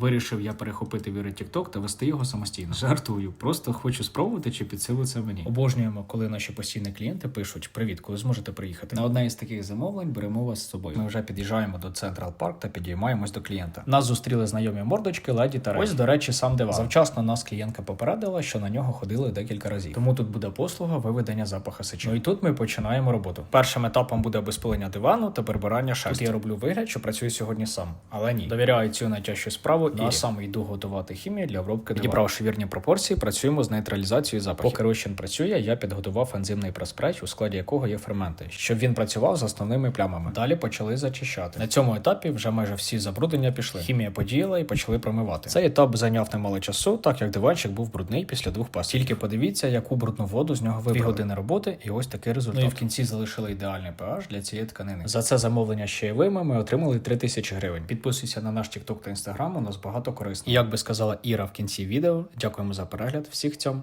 Вирішив я перехопити віри TikTok та вести його самостійно. Жартую, просто хочу спробувати, чи під силу це мені. Обожнюємо, коли наші постійні клієнти пишуть: Привіт, коли зможете приїхати. На одне із таких замовлень беремо вас з собою. Ми вже під'їжджаємо до Централ Парк та підіймаємось до клієнта. Нас зустріли знайомі мордочки, леді та Рей. Ось, до речі, сам диван. Завчасно нас клієнтка попередила, що на нього ходили декілька разів. Тому тут буде послуга виведення запаха сечі. Ну і тут ми починаємо роботу. Першим етапом буде безпилення дивану та прибирання шерсті. Тут я роблю вигляд, що працюю сьогодні сам, але ні. Довіряю цю найтяжчу справу і сам йду готувати хімію для обробки. Підібравши вірні пропорції, працюємо з нейтралізацією запахів. Поки розчин працює, я підготував ензимний прес-спрей, у складі якого є ферменти, щоб він працював з основними плямами. Далі почали зачищати. На цьому етапі вже майже всі забруднення пішли. Хімія подіяла і почали промивати. Цей етап зайняв немало часу, так як диванчик був брудний після двох пас. Тільки подивіться, яку брудну воду з нього вибрали. Дві години роботи, і ось такий результат. Ну і в кінці залишили ідеальний pH для цієї тканини. За це замовлення ще й вими ми отримали 3000 гривень. Підписуйся на наш TikTok та Instagram, у нас багато корисного. І як би сказала Іра в кінці відео, дякуємо за перегляд. Всіх цьом.